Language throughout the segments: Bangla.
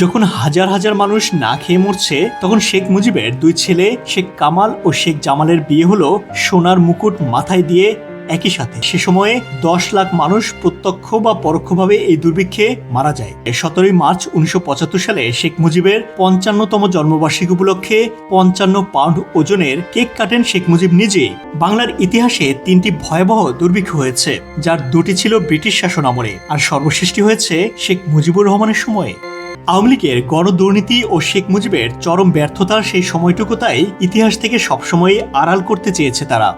যখন হাজার হাজার মানুষ না খেয়ে মরছে, তখন শেখ মুজিবের দুই ছেলে, শেখ কামাল ও শেখ জামালের বিয়ে হলো সোনার মুকুট মাথায় দিয়ে একই সাথে। সে সময়ে দশ লাখ মানুষ প্রত্যক্ষ বা পরোক্ষভাবে এই দুর্ভিক্ষে মারা যায়। সতেরোই মার্চ উনিশশো পঁচাত্তর সালে শেখ মুজিবের পঞ্চান্নতম জন্মবার্ষিকী উপলক্ষে পঞ্চান্ন পাউন্ড ওজনের কেক কাটেন শেখ মুজিব নিজে। বাংলার ইতিহাসে তিনটি ভয়াবহ দুর্ভিক্ষ হয়েছে, যার দুটি ছিল ব্রিটিশ শাসন আমলে। আর সর্বশেষটি হয়েছে শেখ মুজিবুর রহমানের সময়ে। আওয়ামী লীগের গণদুর্নীতি ও শেখ মুজিবের চরম ব্যর্থতার সেই সময়টুকু তাই ইতিহাস থেকে সবসময় আড়াল করতে চেয়েছে তারা।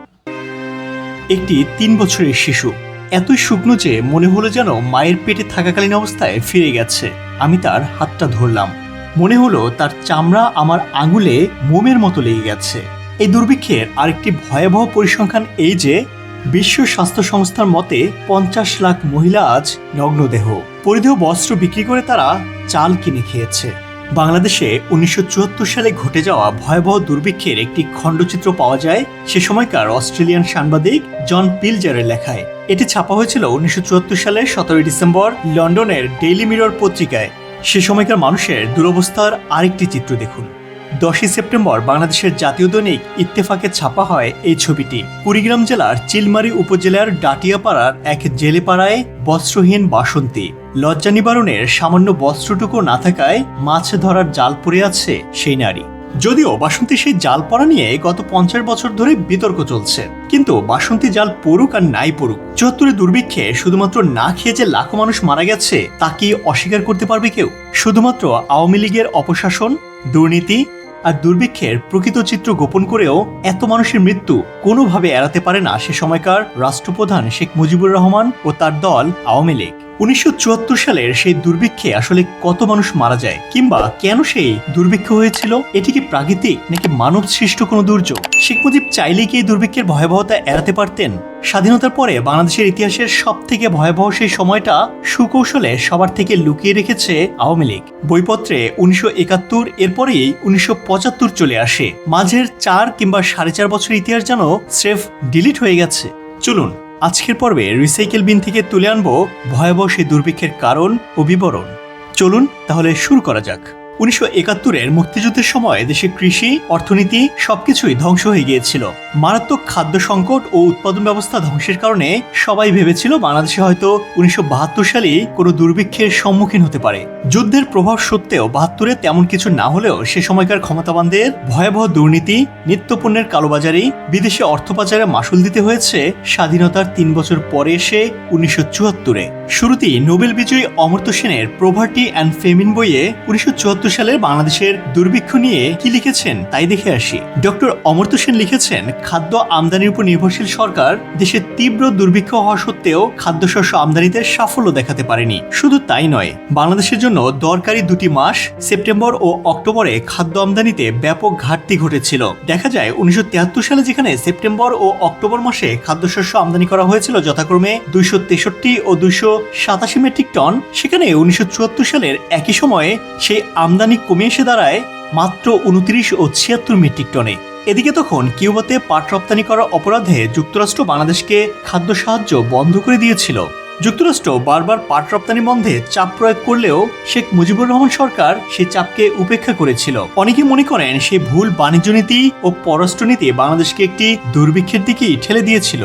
একটি তিন বছরের শিশু। এতই শুকনো যে মনে হলো যেন মায়ের পেটে থাকাকালীন অবস্থায় ফিরে গেছে। আমি তার হাতটা ধরলাম। মনে হলো তার চামড়া আমার আঙুলে মোমের মতো লেগে গেছে। এই দুর্ভিক্ষের আরেকটি ভয়াবহ পরিসংখ্যান এই যে বিশ্ব স্বাস্থ্য সংস্থার মতে পঞ্চাশ লাখ মহিলা আজ নগ্নদেহ। পরিধেয় বস্ত্র বিক্রি করে তারা চাল কিনে খেয়েছে। বাংলাদেশে উনিশশো চুয়াত্তর সালে ঘটে যাওয়া ভয়াবহ দুর্ভিক্ষের একটি খণ্ডচিত্র পাওয়া যায় সে সময়কার অস্ট্রেলিয়ান সাংবাদিক জন পিলজারের লেখায়। এটি ছাপা হয়েছিল উনিশশো সালের সতেরোই ডিসেম্বর লন্ডনের ডেইলি মিরর পত্রিকায়। সে সময়কার মানুষের দুরবস্থার আরেকটি চিত্র দেখুন। দশই সেপ্টেম্বর বাংলাদেশের জাতীয় দৈনিক ইত্তেফাকে ছাপা হয় এই ছবিটি। কুড়িগ্রাম জেলার চিলমারি উপজেলার ডাটিয়াপাড়ার এক জেলেপাড়ায় বস্ত্রহীন বাসন্তী। লজ্জা নিবারণের সামান্য বস্ত্রটুকু না থাকায় মাছ ধরার জাল পড়ে আছে সেই নারী। যদিও বাসন্তী সেই জাল পড়া নিয়ে গত পঞ্চাশ বছর ধরে বিতর্ক চলছে। কিন্তু বাসন্তী জাল পড়ুক আর নাই পড়ুক চুয়াত্তরের দুর্ভিক্ষে শুধুমাত্র না খেয়ে যে লাখো মানুষ মারা গেছে, তা কি অস্বীকার করতে পারবে কেউ? শুধুমাত্র আওয়ামী লীগের অপশাসন, দুর্নীতি আর দুর্ভিক্ষের প্রকৃত চিত্র গোপন করেও এত মানুষের মৃত্যু কোনোভাবে এড়াতে পারে না সে সময়কার রাষ্ট্রপ্রধান শেখ মুজিবুর রহমান ও তার দল আওয়ামী লীগ। উনিশশো চুয়াত্তর সালের সেই দুর্ভিক্ষে আসলে কত মানুষ মারা যায় কিংবা কেন সেই দুর্ভিক্ষ হয়েছিল? এটি কি প্রাকৃতিক নাকি মানব সৃষ্ট কোনো দুর্যোগ? শেখ মুজিব চাইলেই কি এই দুর্ভিক্ষের ভয়াবহতা এড়াতে পারতেন? স্বাধীনতার পরে বাংলাদেশের ইতিহাসের সব থেকে ভয়াবহ সেই সময়টা সুকৌশলে সবার থেকে লুকিয়ে রেখেছে আওয়ামী লীগ। বইপত্রে উনিশশো একাত্তর, এরপরেই উনিশশো পঁচাত্তর চলে আসে। মাঝের চার কিংবা সাড়ে চার বছর ইতিহাস যেন স্রেফ ডিলিট হয়ে গেছে। চলুন আজকের পর্বে রিসাইকেল বিন থেকে তুলে আনব ভয়াবহ সেই দুর্ভিক্ষের কারণ ও বিবরণ। চলুন তাহলে শুরু করা যাক। উনিশশো একাত্তরের মুক্তিযুদ্ধের সময় দেশে কৃষি, অর্থনীতি সবকিছুই ধ্বংস হয়ে গিয়েছিল। মারাত্মক খাদ্য সংকট ও উৎপাদন ব্যবস্থা ধ্বংসের কারণে সবাই ভেবেছিল বাংলাদেশে হয়তো উনিশশো বাহাত্তর সালেই কোনো দুর্ভিক্ষের সম্মুখীন হতে পারে। যুদ্ধের প্রভাব সত্ত্বেও বাহাত্তরে তেমন কিছু না হলেও সে সময়কার ক্ষমতাবানদের ভয়াবহ দুর্নীতি, নিত্যপণ্যের কালোবাজারি, বিদেশে অর্থ পাচারে মাসুল দিতে হয়েছে স্বাধীনতার তিন বছর পরে এসে উনিশশো চুয়াত্তরে। শুরুতেই নোবেল বিজয়ী অমর্ত্য সেনের প্রভার্টি অ্যান্ড ফেমিন বইয়ে উনিশশো সালের বাংলাদেশের দুর্ভিক্ষ নিয়ে কি লিখেছেন তাই দেখে আসি। ডক্টর অমর্ত্য সেন লিখেছেন, খাদ্য আমদানির উপর নির্ভরশীল সরকার দেশে তীব্র দুর্ভিক্ষ হওয়া সত্ত্বেও খাদ্যশস্য আমদানিতে সাফল্য দেখাতে পারেনি। শুধু তাই নয়, বাংলাদেশের জন্য দরকারি দুটি মাস, সেপ্টেম্বর ও অক্টোবরে খাদ্য আমদানিতে ব্যাপক ঘাটতি ঘটেছিল। দেখা যায়, উনিশশো সালে যেখানে সেপ্টেম্বর ও অক্টোবর মাসে খাদ্যশস্য আমদানি করা হয়েছিল যথাক্রমে দুইশো তেষট্টি ও দুইশো সাতাশি মেট্রিক টন, সেখানে উনিশশো চুয়াত্তর সালের একই সময়ে সেই আমদানি কমে এসে দাঁড়ায় মাত্র উনত্রিশ ও ছিয়াত্তর মেট্রিক টনে। এদিকে তখন কিউবাতে পাট রপ্তানি করার অপরাধে যুক্তরাষ্ট্র বাংলাদেশকে খাদ্য সাহায্য বন্ধ করে দিয়েছিল। যুক্তরাষ্ট্র বারবার পাট রপ্তানি বন্ধে চাপ প্রয়োগ করলেও শেখ মুজিবুর রহমান সরকার সেই চাপকে উপেক্ষা করেছিল। অনেকে মনে করেন সেই ভুল বাণিজ্য নীতি ও পররাষ্ট্রনীতি বাংলাদেশকে একটি দুর্ভিক্ষের দিকেই ঠেলে দিয়েছিল।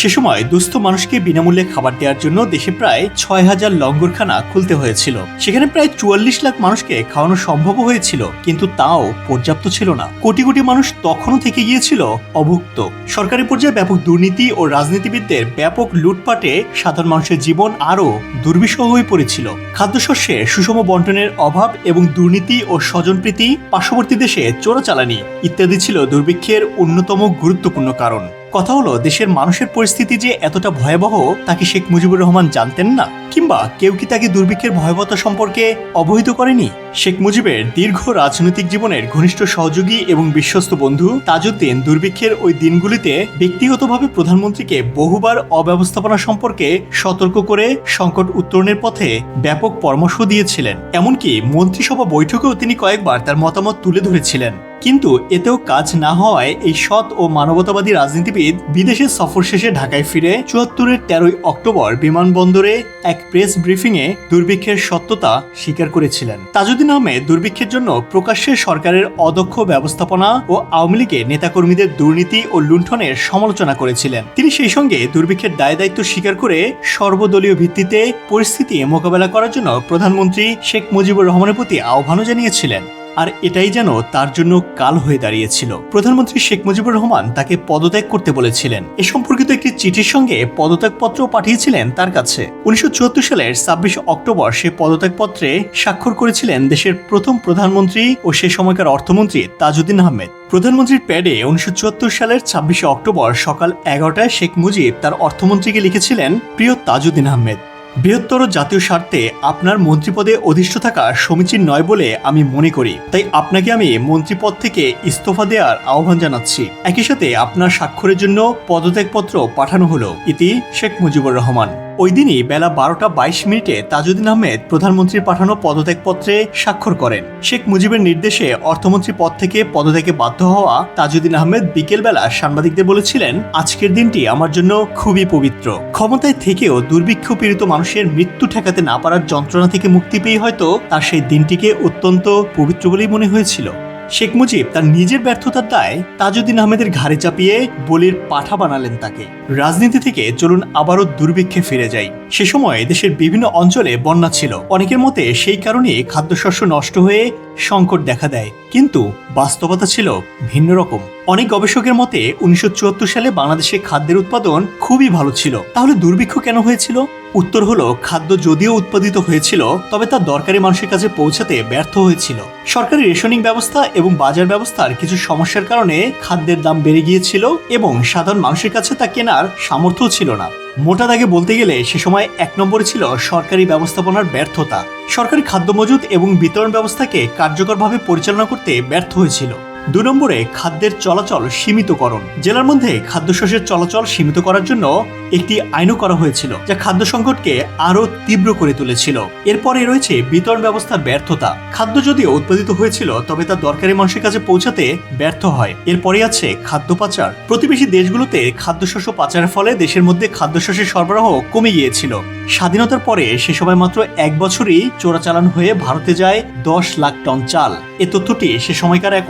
সে সময় দুস্থ মানুষকে বিনামূল্যে খাবার দেওয়ার জন্য দেশে প্রায় ছয় হাজার লঙ্গরখানা খুলতে হয়েছিল। সেখানে প্রায় চুয়াল্লিশ লাখ মানুষকে খাওয়ানো সম্ভব হয়েছিল, কিন্তু তাও পর্যাপ্ত ছিল না। কোটি কোটি মানুষ তখনও থেকে গিয়েছিল অভুক্ত। সরকারি পর্যায়ে ব্যাপক দুর্নীতি ও রাজনীতিবিদদের ব্যাপক লুটপাটে সাধারণ মানুষের জীবন আরও দুর্বিষহ হয়ে পড়েছিল। খাদ্যশস্যের সুষম বন্টনের অভাব এবং দুর্নীতি ও স্বজনপ্রীতি পার্শ্ববর্তী দেশে চোরাচালানি ইত্যাদি ছিল দুর্ভিক্ষের অন্যতম গুরুত্বপূর্ণ কারণ। কথা হলো, দেশের মানুষের পরিস্থিতি যে এতটা ভয়াবহ তাকে শেখ মুজিবুর রহমান জানতেন না? কিংবা কেউ কি তাকে দুর্ভিক্ষের ভয়াবহতা সম্পর্কে অবহিত করেনি? শেখ মুজিবের দীর্ঘ রাজনৈতিক জীবনের ঘনিষ্ঠ সহযোগী এবং বিশ্বস্ত বন্ধু তাজউদ্দিন দুর্ভিক্ষের ওই দিনগুলিতে ব্যক্তিগতভাবে প্রধানমন্ত্রীকে বহুবার অব্যবস্থাপনা সম্পর্কে সতর্ক করে সংকট উত্তরণের পথে ব্যাপক পরামর্শ দিয়েছিলেন। এমনকি মন্ত্রিসভা বৈঠকেও তিনি কয়েকবার তার মতামত তুলে ধরেছিলেন। কিন্তু এতেও কাজ না হওয়ায় এই সৎ ও মানবতাবাদী রাজনীতিবিদ বিদেশে সফর শেষে ঢাকায় ফিরে চুয়াত্তরের তেরোই অক্টোবর বিমানবন্দরে এক প্রেস ব্রিফিংয়ে দুর্ভিক্ষের সত্যতা স্বীকার করেছিলেন। তাজউদ্দিন আহমেদ দুর্ভিক্ষের জন্য প্রকাশ্যে সরকারের অদক্ষ ব্যবস্থাপনা ও আওয়ামী লীগের নেতাকর্মীদের দুর্নীতি ও লুণ্ঠনের সমালোচনা করেছিলেন। তিনি সেই সঙ্গে দুর্ভিক্ষের দায় দায়িত্ব স্বীকার করে সর্বদলীয় ভিত্তিতে পরিস্থিতি মোকাবেলা করার জন্য প্রধানমন্ত্রী শেখ মুজিবুর রহমানের প্রতি আহ্বানও জানিয়েছিলেন। আর এটাই যেন তার জন্য কাল হয়ে দাঁড়িয়েছিল। প্রধানমন্ত্রী শেখ মুজিবুর রহমান তাকে পদত্যাগ করতে বলেছিলেন। এ সম্পর্কিত একটি চিঠির সঙ্গে পদত্যাগপত্র পাঠিয়েছিলেন তার কাছে। উনিশশো চুয়াত্তর সালের ছাব্বিশ অক্টোবর সে পদত্যাগপত্রে স্বাক্ষর করেছিলেন দেশের প্রথম প্রধানমন্ত্রী ও সে সময়কার অর্থমন্ত্রী তাজউদ্দিন আহমেদ। প্রধানমন্ত্রীর প্যাডে উনিশশো সালের ছাব্বিশে অক্টোবর সকাল এগারোটায় শেখ মুজিব তার অর্থমন্ত্রীকে লিখেছিলেন, প্রিয় তাজউদ্দিন আহমেদ বৃহত্তর জাতীয় স্বার্থে আপনার মন্ত্রীপদে অধিষ্ঠ থাকা সমীচীন নয় বলে আমি মনে করি। তাই আপনাকে আমি মন্ত্রীপদ থেকে ইস্তফা দেওয়ার আহ্বান জানাচ্ছি। একই সাথে আপনার স্বাক্ষরের জন্য পদত্যাগপত্র পাঠানো হলো। ইতি শেখ মুজিবুর রহমান। ওই দিনই বেলা বারোটা বাইশ মিনিটে তাজউদ্দিন আহমেদ প্রধানমন্ত্রীর পাঠানো পদত্যাগপত্রে স্বাক্ষর করেন। শেখ মুজিবের নির্দেশে অর্থমন্ত্রী পদ থেকে পদত্যাগে বাধ্য হওয়া তাজউদ্দিন আহমেদ বিকেলবেলা সাংবাদিকদের বলেছিলেন, আজকের দিনটি আমার জন্য খুবই পবিত্র। ক্ষমতায় থেকেও দুর্ভিক্ষ পীড়িত মানুষের মৃত্যু ঠেকাতে না পারার যন্ত্রণা থেকে মুক্তি পেয়ে হয়তো তার সেই দিনটিকে অত্যন্ত পবিত্র বলেই মনে হয়েছিল। শেখ মুজিব তার নিজের ব্যর্থতার দায় তাজউদ্দিন আহমেদের ঘাড়ে চাপিয়ে বলির পাঠা বানালেন তাকে। রাজনীতি থেকে চলুন আবারও দুর্ভিক্ষে ফিরে যাই। সে সময় দেশের বিভিন্ন অঞ্চলে বন্যা ছিল। অনেকের মতে সেই কারণে খাদ্যশস্য নষ্ট হয়ে সংকট দেখা দেয়। কিন্তু বাস্তবতা ছিল ভিন্ন রকম। অনেক গবেষকের মতে উনিশশো চুয়াত্তর সালে বাংলাদেশে খাদ্যের উৎপাদন খুবই ভালো ছিল। তাহলে দুর্ভিক্ষ কেন হয়েছিল? উত্তর হলো, খাদ্য যদিও উৎপাদিত হয়েছিল, তবে তা দরকারি মানুষের কাছে পৌঁছাতে ব্যর্থ হয়েছিল। সরকারি রেশনিং ব্যবস্থা এবং বাজার ব্যবস্থার কিছু সমস্যার কারণে খাদ্যের দাম বেড়ে গিয়েছিল এবং সাধারণ মানুষের কাছে তা কেনার সামর্থ্য ছিল না। মোটা দাগে বলতে গেলে, সে সময় এক নম্বরে ছিল সরকারি ব্যবস্থাপনার ব্যর্থতা। সরকারি খাদ্য মজুত এবং বিতরণ ব্যবস্থাকে কার্যকরভাবে পরিচালনা করতে ব্যর্থ হয়েছিল। দু নম্বরে খাদ্যের চলাচল সীমিতকরণ। জেলার মধ্যে খাদ্যশস্যের চলাচল সীমিত করার জন্য একটি আইনও করা হয়েছিল, যা খাদ্য সংকটকে আরও তীব্র করে তুলেছিল। এরপরে রয়েছে বিতরণ ব্যবস্থার ব্যর্থতা। খাদ্য যদিও উৎপাদিত হয়েছিল, তবে তা দরকারি মানুষের কাছে পৌঁছাতে ব্যর্থ হয়। এরপরে আছে খাদ্য পাচার। প্রতিবেশী দেশগুলোতে খাদ্যশস্য পাচারের ফলে দেশের মধ্যে খাদ্যশস্যের সরবরাহ কমে গিয়েছিল। স্বাধীনতার পরে সে সময় মাত্র এক বছরই চোরাচালান হয়ে ভারতে যায় দশ লাখ টন চাল। এ তথ্যটি সে সময়কার এক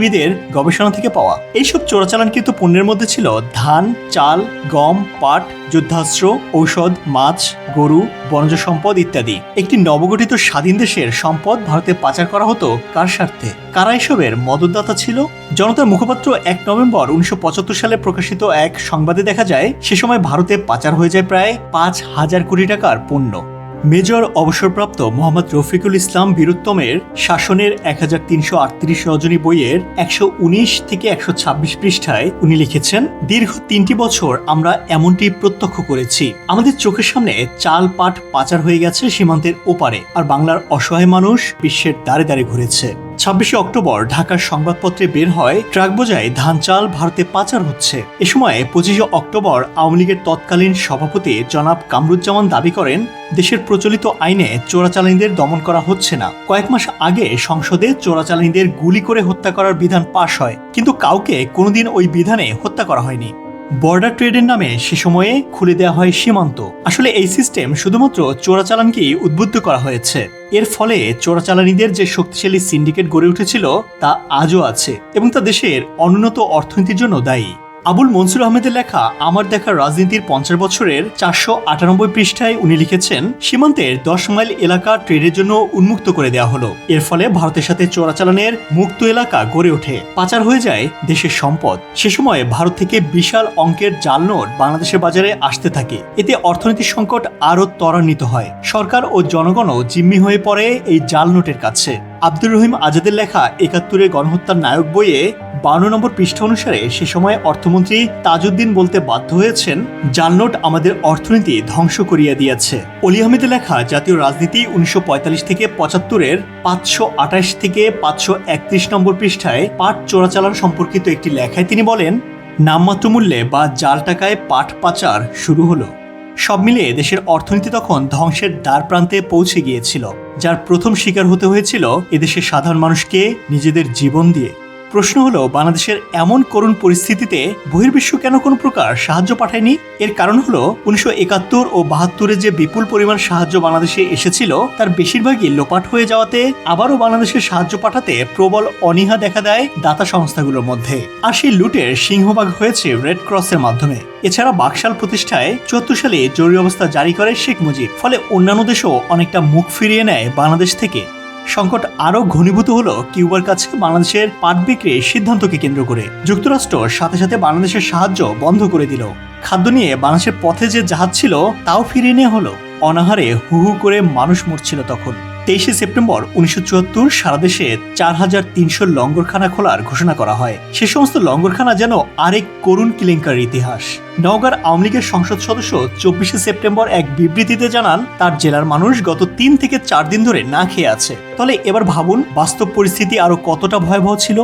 অর্থনীতিবিদের গবেষণা থেকে পাওয়া। এইসব চোরাচালানকৃত পণ্যের মধ্যে ছিল ধান, চাল, গম, পাট, যুদ্ধাস্ত্র, ঔষধ, মাছ, গরু, বনজ সম্পদ ইত্যাদি। একটি নবগঠিত স্বাধীন দেশের সম্পদ ভারতে পাচার করা হতো কার স্বার্থে? কারা এসবের মদতদাতা ছিল? জনতার মুখপাত্র এক নভেম্বর উনিশশো পঁচাত্তর সালে প্রকাশিত এক সংবাদে দেখা যায়, সে সময় ভারতে পাচার হয়ে যায় প্রায় পাঁচ হাজার কোটি টাকার পণ্য। মেজর অবসরপ্রাপ্ত মোহাম্মদ রফিকুল ইসলাম বীরুত্তমের শাসনের এক হাজার তিনশো আটত্রিশ রজনী বইয়ের একশো উনিশ থেকে একশো ছাব্বিশ পৃষ্ঠায় উনি লিখেছেন, দীর্ঘ তিনটি বছর আমরা এমনটি প্রত্যক্ষ করেছি। আমাদের চোখের সামনে চাল পাট পাচার হয়ে গেছে সীমান্তের ওপারে, আর বাংলার অসহায় মানুষ বিশ্বের দ্বারে দ্বারে ঘুরেছে। ছাব্বিশে অক্টোবর ঢাকার সংবাদপত্রে বের হয়, ট্রাক বোঝায় ধান চাল ভারতে পাচার হচ্ছে। এ সময় পঁচিশে অক্টোবর আওয়ামী লীগের তৎকালীন সভাপতি জনাব কামরুজ্জামান দাবি করেন, দেশের প্রচলিত আইনে চোরাচালানিদের দমন করা হচ্ছে না। কয়েক মাস আগে সংসদে চোরাচালানিদের গুলি করে হত্যা করার বিধান পাশ হয়, কিন্তু কাউকে কোনোদিন ওই বিধানে হত্যা করা হয়নি। বর্ডার ট্রেডের নামে সে সময়ে খুলে দেওয়া হয় সীমান্ত। আসলে এই সিস্টেম শুধুমাত্র চোরাচালানকেই উদ্বুদ্ধ করা হয়েছে। এর ফলে চোরাচালানিদের যে শক্তিশালী সিন্ডিকেট গড়ে উঠেছিল, তা আজও আছে এবং তা দেশের অনুন্নত অর্থনীতির জন্য দায়ী। আবুল মনসুর আহমেদের লেখা আমার দেখা রাজনীতির পঞ্চাশ বছরের চারশো আটানব্বই পৃষ্ঠায় উনি লিখেছেন, সীমান্তের দশ মাইল এলাকা ট্রেডের জন্য উন্মুক্ত করে দেওয়া হলো। এর ফলে ভারতের সাথে চোরাচালানের মুক্ত এলাকা গড়ে ওঠে। পাচার হয়ে যায় দেশের সম্পদ। সে সময় ভারত থেকে বিশাল অঙ্কের জাল নোট বাংলাদেশের বাজারে আসতে থাকে। এতে অর্থনৈতিক সংকট আরও ত্বরান্বিত হয়। সরকার ও জনগণও জিম্মি হয়ে পড়ে এই জাল নোটের কাছে। আব্দুর রহিম আজাদের লেখা একাত্তরের গণহত্যার নায়ক বইয়ে বান্ন নম্বর পৃষ্ঠা অনুসারে সে সময় অর্থমন্ত্রী তাজউদ্দিন বলতে বাধ্য হয়েছেন জালনোট আমাদের অর্থনীতি ধ্বংস করিয়া দিয়েছে। অলি আহমেদের লেখা জাতীয় রাজনীতি উনিশশো পঁয়তাল্লিশ থেকে পঁচাত্তরের পাঁচশো আঠাশ থেকে পাঁচশো একত্রিশ নম্বর পৃষ্ঠায় পাট চোরাচালান সম্পর্কিত একটি লেখায় তিনি বলেন, নামমাত্র মূল্যে বা জাল টাকায় পাট পাচার শুরু হলো। সব মিলিয়ে দেশের অর্থনীতি তখন ধ্বংসের দ্বার প্রান্তে পৌঁছে গিয়েছিল, যার প্রথম শিকার হতে হয়েছিল এদেশের সাধারণ মানুষকে নিজেদের জীবন দিয়ে। প্রশ্ন হলো, বাংলাদেশের এমন করুণ পরিস্থিতিতে বহির্বিশ্ব কেন কোনো প্রকার সাহায্য পাঠায়নি? এর কারণ হলো, উনিশশো একাত্তর ও বাহাত্তরে যে বিপুল পরিমাণ সাহায্য বাংলাদেশে এসেছিল, তার বেশিরভাগই লোপাট হয়ে যাওয়াতে আবারও বাংলাদেশের সাহায্য পাঠাতে প্রবল অনীহা দেখা দেয় দাতা সংস্থাগুলোর মধ্যে। আর সেই লুটের সিংহভাগ হয়েছে রেড ক্রসের মাধ্যমে। এছাড়া বাকশাল প্রতিষ্ঠায় চুয়াত্তর সালে জরুরি অবস্থা জারি করে শেখ মুজিব, ফলে অন্যান্য দেশও অনেকটা মুখ ফিরিয়ে নেয় বাংলাদেশ থেকে। সংকট আরও ঘনীভূত হল কিউবার কাছে বাংলাদেশের পাট বিক্রির সিদ্ধান্তকে কেন্দ্র করে। যুক্তরাষ্ট্র সাথে সাথে বাংলাদেশের সাহায্য বন্ধ করে দিল। খাদ্য নিয়ে বাংলাদেশের পথে যে জাহাজ ছিল, তাও ফিরিয়ে নিয়ে হলো। অনাহারে হু হু করে মানুষ মরছিল তখন। তেইশে সেপ্টেম্বর উনিশশো চুয়াত্তর সারা দেশে চার হাজার তিনশো লঙ্গরখানা খোলার ঘোষণা করা হয়। সে সমস্ত লঙ্গরখানা যেন আরেক করুণ কিলেঙ্কার ইতিহাস। নওগাঁর আওয়ামী লীগের সংসদ সদস্য চব্বিশে সেপ্টেম্বর এক বিবৃতিতে জানান, তার জেলার মানুষ গত তিন থেকে চার দিন ধরে না খেয়ে আছে। তাহলে এবার ভাবুন, বাস্তব পরিস্থিতি আরও কতটা ভয়াবহ ছিল?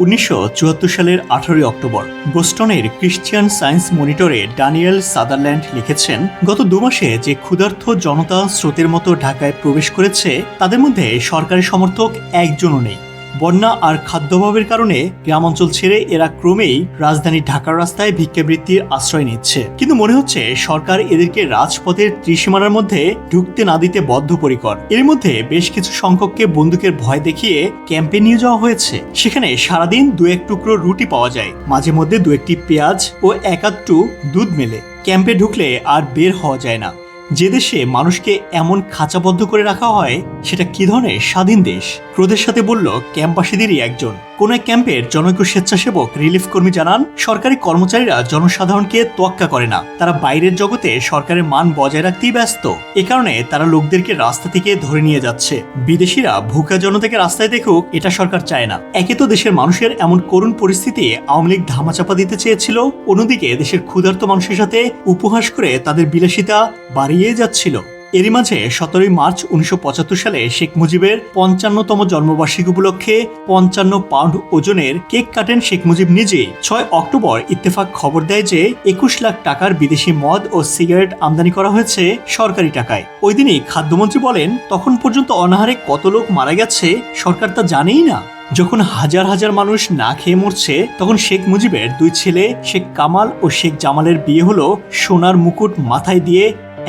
উনিশশো চুয়াত্তর সালের আঠারোই অক্টোবর, বোস্টনের ক্রিশ্চিয়ান সায়েন্স মনিটরে ডানিয়েল সাদারল্যান্ড লিখেছেন, গত দু মাসে যে ক্ষুধার্থ জনতা স্রোতের মতো ঢাকায় প্রবেশ করেছে, তাদের মধ্যে সরকারি সমর্থক একজনও নেই। বন্যা আর খাদ্যাভাবের কারণে গ্রামাঞ্চল ছেড়ে এরা ক্রমেই রাজধানী ঢাকার রাস্তায় ভিক্ষাবৃত্তির আশ্রয় নিচ্ছে। কিন্তু মনে হচ্ছে সরকার এদেরকে রাজপথের ত্রিসীমানার মধ্যে ঢুকতে না দিতে বদ্ধপরিকর। এর মধ্যে বেশ কিছু সংখ্যককে বন্দুকের ভয় দেখিয়ে ক্যাম্পে নিয়ে যাওয়া হয়েছে। সেখানে সারাদিন দু এক টুকরো রুটি পাওয়া যায়। মাঝে মধ্যে দু একটি পেঁয়াজ ও একাত্টু দুধ মেলে। ক্যাম্পে ঢুকলে আর বের হওয়া যায় না। যে দেশে মানুষকে এমন খাঁচাবদ্ধ করে রাখা হয়, সেটা কি ধরনের স্বাধীন দেশ? ক্রোধের সাথে বলল ক্যাম্পবাসীদেরই একজন। কোন এক ক্যাম্পের জনৈক স্বেচ্ছাসেবক রিলিফ কর্মী জানান, সরকারি কর্মচারীরা জনসাধারণকে তোয়াক্কা করে না। তারা বাইরের জগতে সরকারের মান বজায় রাখতেই ব্যস্ত। এ কারণে তারা লোকদেরকে রাস্তা থেকে ধরে নিয়ে যাচ্ছে। বিদেশিরা ভুকা জনতাকে রাস্তায় দেখুক, এটা সরকার চায় না। একে তো দেশের মানুষের এমন করুণ পরিস্থিতি আওয়ামী লীগ ধামাচাপা দিতে চেয়েছিল, অন্যদিকে দেশের ক্ষুধার্ত মানুষের সাথে উপহাস করে তাদের বিলাসিতা বাড়িয়ে যাচ্ছিল। এরই মাঝে সতেরোই মার্চ উনিশশো পঁচাত্তর সালে শেখ মুজিবের পঞ্চান্নতম জন্মবার্ষিকী উপলক্ষে পঞ্চান্ন পাউন্ড ওজনের কেক কাটেন শেখ মুজিব নিজে ছয় অক্টোবর ইত্তেফাক খবর দেয় যে একুশ লাখ টাকার বিদেশি মদ ও সিগারেট আমদানি করা হয়েছে সরকারি টাকায়। ওই দিনই খাদ্যমন্ত্রী বলেন, তখন পর্যন্ত অনাহারে কত লোক মারা গেছে সরকার তা জানেই না। যখন হাজার হাজার মানুষ না খেয়ে মরছে, তখন শেখ মুজিবের দুই ছেলে, শেখ কামাল ও শেখ জামালের বিয়ে হলো সোনার মুকুট মাথায় দিয়ে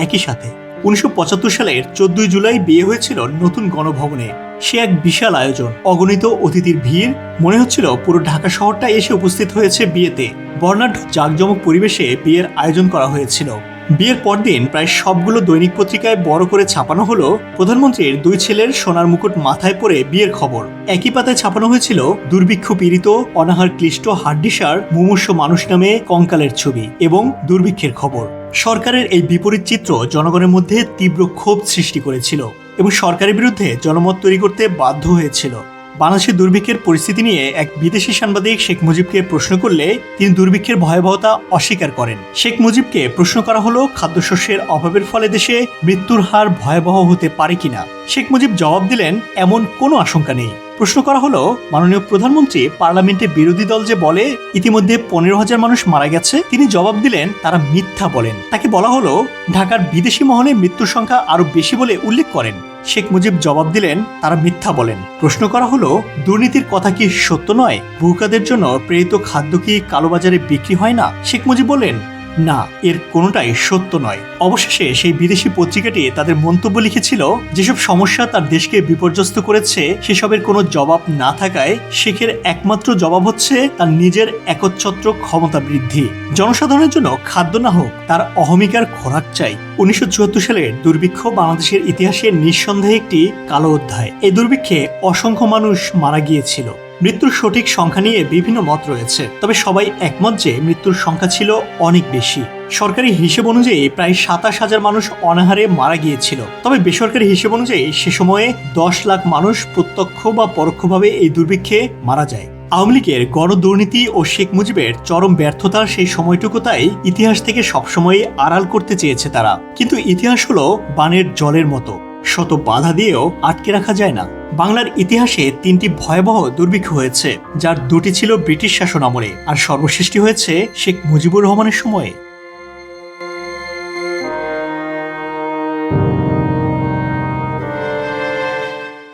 একই সাথে উনিশশো পঁচাত্তর সালের চোদ্দই জুলাই বিয়ে হয়েছিল নতুন গণভবনে। সে এক বিশাল আয়োজন। অগণিত অতিথির ভিড়, মনে হচ্ছিল পুরো ঢাকা শহরটা এসে উপস্থিত হয়েছে বিয়েতে। বর্ণাঢ্য জাঁকজমক পরিবেশে বিয়ের আয়োজন করা হয়েছিল। বিয়ের পরদিন প্রায় সবগুলো দৈনিক পত্রিকায় বড় করে ছাপানো হলো প্রধানমন্ত্রীর দুই ছেলের সোনার মুকুট মাথায় পরে বিয়ের খবর। একই পাতায় ছাপানো হয়েছিল দুর্ভিক্ষ পীড়িত, অনাহার ক্লিষ্ট হাড্ডিসার, মুমূর্ষ মানুষ নামে কঙ্কালের ছবি এবং দুর্ভিক্ষের খবর। সরকারের এই বিপরীত চিত্র জনগণের মধ্যে তীব্র ক্ষোভ সৃষ্টি করেছিল এবং সরকারের বিরুদ্ধে জনমত তৈরি করতে বাধ্য হয়েছিল। বাংলাদেশের দুর্ভিক্ষের পরিস্থিতি নিয়ে এক বিদেশি সাংবাদিক শেখ মুজিবকে প্রশ্ন করলে তিনি দুর্ভিক্ষের ভয়াবহতা অস্বীকার করেন। শেখ মুজিবকে প্রশ্ন করা হলো, খাদ্যশস্যের অভাবের ফলে দেশে মৃত্যুর হার ভয়াবহ হতে পারে কিনা? শেখ মুজিব জবাব দিলেন, এমন কোনো আশঙ্কা নেই। প্রশ্ন করা হলো, মাননীয় প্রধানমন্ত্রী পার্লামেন্টে বিরোধী দল যে বলে, ইতিমধ্যে পনেরো হাজার মানুষ মারা গেছে, তিনি জবাব দিলেন, তারা মিথ্যা বলেন। তাকে বলা হলো, ঢাকার বিদেশি মহলে মৃত্যুর সংখ্যা আরও বেশি বলে উল্লেখ করেন। শেখ মুজিব জবাব দিলেন, তারা মিথ্যা বলেন। প্রশ্ন করা হলো, দুর্নীতির কথা কি সত্য নয়? ভূকাদের জন্য প্রেরিত খাদ্য কি কালোবাজারে বিক্রি হয় না? শেখ মুজিব বললেন না, এর কোনোটাই সত্য নয়। অবশেষে সেই বিদেশি পত্রিকাটি তাদের মন্তব্য লিখেছিল, যেসব সমস্যা তার দেশকে বিপর্যস্ত করেছে, সেসবের কোনো জবাব না থাকায় শেখের একমাত্র জবাব হচ্ছে তার নিজের একচ্ছত্র ক্ষমতা বৃদ্ধি। জনসাধারণের জন্য খাদ্য না হোক, তার অহমিকার খোরাক চাই। উনিশশো সালের দুর্ভিক্ষ বাংলাদেশের ইতিহাসে নিঃসন্দেহে একটি কালো অধ্যায়। এই দুর্ভিক্ষে অসংখ্য মানুষ মারা গিয়েছিল। মৃত্যুর সঠিক সংখ্যা নিয়ে বিভিন্ন মত রয়েছে, তবে সবাই একমত যে মৃত্যুর সংখ্যা ছিল অনেক বেশি। সরকারি হিসেব অনুযায়ী প্রায় সাতাশ হাজার মানুষ অনাহারে মারা গিয়েছিল, তবে বেসরকারি হিসেব অনুযায়ী সে সময়ে দশ লাখ মানুষ প্রত্যক্ষ বা পরোক্ষভাবে এই দুর্ভিক্ষে মারা যায়। আওয়ামী লীগের গণদুর্নীতি ও শেখ মুজিবের চরম ব্যর্থতার সেই সময়টুকু তাই ইতিহাস থেকে সবসময় আড়াল করতে চেয়েছে তারা। কিন্তু ইতিহাস হলো বানের জলের মতো। শত বাধা দিয়েও আটকে রাখা যায় না। বাংলার ইতিহাসে তিনটি ভয়াবহ দুর্ভিক্ষ হয়েছে, যার দুটি ছিল ব্রিটিশ শাসন আমলে আর সর্বশেষটি হয়েছে শেখ মুজিবুর রহমানের সময়ে।